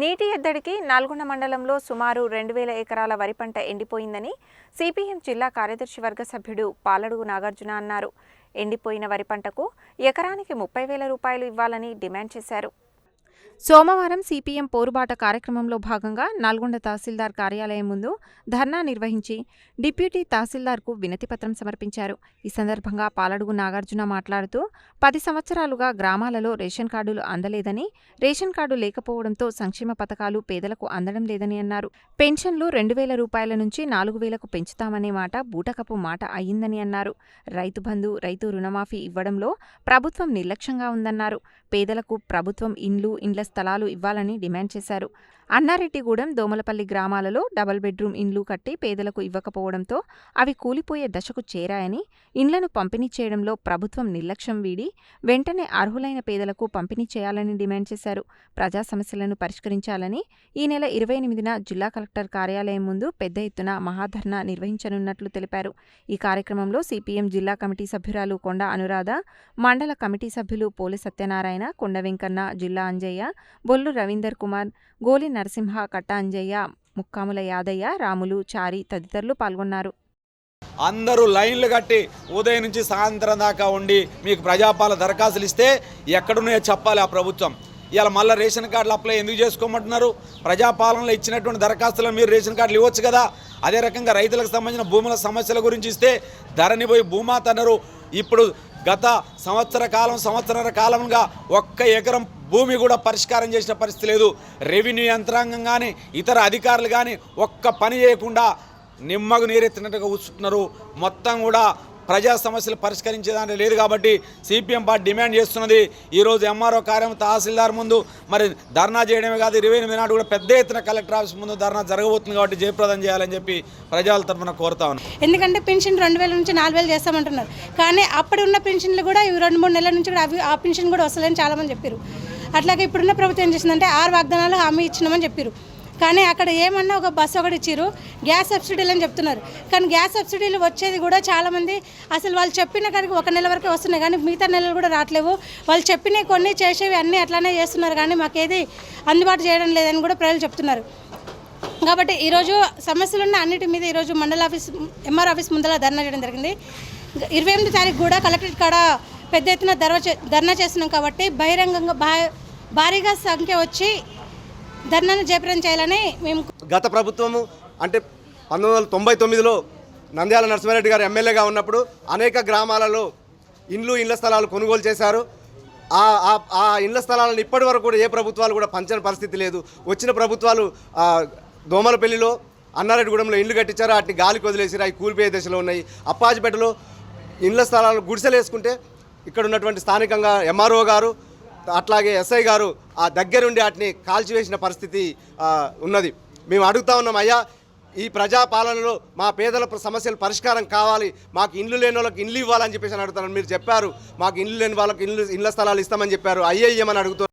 నీటి ఎద్దడికి నల్గొండ మండలంలో సుమారు రెండు వేల ఎకరాల వరి పంట ఎండిపోయిందని సిపిఎం జిల్లా కార్యదర్శి వర్గ సభ్యుడు పాలడుగు నాగార్జున అన్నారు. ఎండిపోయిన వరి పంటకు ఎకరానికి ముప్పై వేల రూపాయలు ఇవ్వాలని డిమాండ్ చేశారు. సోమవారం సిపిఎం పోరుబాట కార్యక్రమంలో భాగంగా నల్గొండ తహసీల్దార్ కార్యాలయం ముందు ధర్నా నిర్వహించి డిప్యూటీ తహసీల్దార్కు వినతిపత్రం సమర్పించారు. ఈ సందర్భంగా పాలడుగు నాగార్జున మాట్లాడుతూ పది సంవత్సరాలుగా గ్రామాలలో రేషన్ కార్డులు అందలేదని రేషన్ కార్డు లేకపోవడంతో సంక్షేమ పథకాలు పేదలకు అందడం లేదని అన్నారు. పెన్షన్లు రెండు వేల రూపాయల నుంచి నాలుగు వేలకు పెంచుతామనే మాట బూటకపు మాట అయ్యిందని అన్నారు. రైతు బంధు రైతు రుణమాఫీ ఇవ్వడంలో ప్రభుత్వం నిర్లక్ష్యంగా ఉందన్నారు. పేదలకు ప్రభుత్వం ఇండ్లు ఇండ్ల స్థలాలు ఇవ్వాలని డిమాండ్ చేశారు. అన్నారెడ్డిగూడెం దోమలపల్లి గ్రామాలలో డబుల్ బెడ్రూమ్ ఇండ్లు కట్టి పేదలకు ఇవ్వకపోవడంతో అవి కూలిపోయే దశకు చేరాయని ఇండ్లను పంపిణీ చేయడంలో ప్రభుత్వం నిర్లక్ష్యం వీడి వెంటనే అర్హులైన పేదలకు పంపిణీ చేయాలని డిమాండ్ చేశారు. ప్రజా సమస్యలను పరిష్కరించాలని ఈ నెల ఇరవై ఎనిమిదిన జిల్లా కలెక్టర్ కార్యాలయం ముందు పెద్ద ఎత్తున మహాధర్నా నిర్వహించనున్నట్లు తెలిపారు. ఈ కార్యక్రమంలో సిపిఎం జిల్లా కమిటీ సభ్యురాలు కొండ అనురాధ మండల కమిటీ సభ్యులు పోలి సత్యనారాయణ కొండ వెంకన్న జిల్లా అంజయ్య బొల్లు రవీందర్ కుమార్ గోలి నరసింహ కట్టాంజయ్య ముక్కాముల యాదయ్య రాములు చారి తదితరులు పాల్గొన్నారు. అందరూ లైన్లు కట్టి ఉదయం నుంచి సాయంత్రం దాకా ఉండి మీకు ప్రజాపాలన దరఖాస్తులు ఇస్తే ఎక్కడున్నాయో చెప్పాలి ఆ ప్రభుత్వం. ఇవాళ మళ్ళీ రేషన్ కార్డులు అప్లై ఎందుకు చేసుకోమంటున్నారు? ప్రజాపాలనలో ఇచ్చినటువంటి దరఖాస్తులు మీరు రేషన్ కార్డులు ఇవ్వచ్చు కదా? అదే రకంగా రైతులకు సంబంధించిన భూముల సమస్యల గురించి ఇస్తే ధరని పోయి భూమాత అన్నారు. ఇప్పుడు గత సంవత్సర కాలం సంవత్సరాల కాలంగా ఒక్క ఎకరం భూమి కూడా పరిష్కారం చేసిన పరిస్థితి లేదు. రెవెన్యూ యంత్రాంగం కానీ ఇతర అధికారులు కానీ ఒక్క పని చేయకుండా నిమ్మకు నీరెత్తినట్టుగా కూర్చుంటున్నారు. మొత్తం కూడా ప్రజా సమస్యలు పరిష్కరించేదాంట్లో లేదు కాబట్టి సిపిఎం పార్టీ డిమాండ్ చేస్తున్నది. ఈరోజు ఎంఆర్ఓ కార్యం తహసీల్దార్ ముందు మరి ధర్నా చేయడమే కాదు ఇరవై ఎనిమిది నాడు కూడా పెద్ద ఎత్తున కలెక్టర్ ఆఫీస్ ముందు ధర్నా జరగబోతుంది కాబట్టి జయప్రదం చేయాలని చెప్పి ప్రజల తరఫున కోరుతా ఉన్నాను ఎందుకంటే పెన్షన్ రెండు వేల నుంచి నాలుగు వేలు చేస్తామంటున్నారు. కానీ అప్పుడు ఉన్న పెన్షన్లు కూడా ఇవి రెండు మూడు నెలల నుంచి కూడా అవి ఆ పెన్షన్ కూడా వస్తలేని చాలామంది చెప్పారు అట్లాగే ఇప్పుడున్న ప్రభుత్వం ఏం చేసిందంటే ఆరు వాగ్దానాలు హామీ ఇచ్చినామని చెప్పారు కానీ అక్కడ ఏమన్నా ఒక బస్సు ఒకటి ఇచ్చారు గ్యాస్ సబ్సిడీలు అని చెప్తున్నారు. కానీ గ్యాస్ సబ్సిడీలు వచ్చేది కూడా చాలామంది అసలు వాళ్ళు చెప్పిన కాడికి ఒక నెల వరకే వస్తున్నాయి. కానీ మిగతా నెలలు కూడా రావట్లేవు. వాళ్ళు చెప్పినవి కొన్ని చేసేవి అన్నీ అట్లానే చేస్తున్నారు. కానీ మాకేది అందుబాటు చేయడం లేదని కూడా ప్రజలు చెప్తున్నారు. కాబట్టి ఈరోజు సమస్యలున్న అన్నిటి మీద ఈరోజు మండల ఆఫీస్ ఎంఆర్ ఆఫీస్ ముందర ధర్నా చేయడం జరిగింది. ఇరవై ఎనిమిది తారీఖు కూడా కలెక్టరేట్ కాడ పెద్ద ఎత్తున ధర్నా చే- ధర్నా చేస్తున్నాం కాబట్టి బహిరంగంగా భా భారీగా సంఖ్య వచ్చి ధర్నాను జయప్రదం చేయాలని మేము గత ప్రభుత్వము అంటే పంతొమ్మిది వందల తొంభై తొమ్మిదిలో నంద్యాల నరసింహారెడ్డి గారు ఎమ్మెల్యేగా ఉన్నప్పుడు అనేక గ్రామాలలో ఇండ్లు ఇళ్ళ స్థలాలు కొనుగోలు చేశారు. ఆ ఆ- ఇళ్ళ స్థలాలను ఇప్పటి వరకు కూడా ఏ ప్రభుత్వాలు కూడా పంచని పరిస్థితి లేదు. వచ్చిన ప్రభుత్వాలు దోమలపల్లిలో అన్నారెడ్డిగూడెంలో ఇండ్లు కట్టించారు. వాటిని గాలికి వదిలేసారు అవి కూలిపోయే దశలో ఉన్నాయి. అప్పాజిపేటలో ఇండ్ల స్థలాలు గుడిసెలు వేసుకుంటే ఇక్కడ ఉన్నటువంటి స్థానికంగా ఎంఆర్ఓ గారు అట్లాగే ఎస్ఐ గారు ఆ దగ్గరుండి వాటిని కాల్చివేసిన పరిస్థితి ఉన్నది. మేము అడుగుతా ఉన్నాం అయ్యా ఈ ప్రజా పాలనలో మా పేదల సమస్యలు పరిష్కారం కావాలి మాకు ఇండ్లు లేని వాళ్ళకి ఇండ్లు ఇవ్వాలని చెప్పేసి అని అడుగుతున్నాను మీరు చెప్పారు. మాకు ఇండ్లు లేని వాళ్ళకి ఇండ్లు ఇళ్ళ స్థలాలు ఇస్తామని చెప్పారు. అయ్యే ఇయ్యమని అడుగుతున్నారు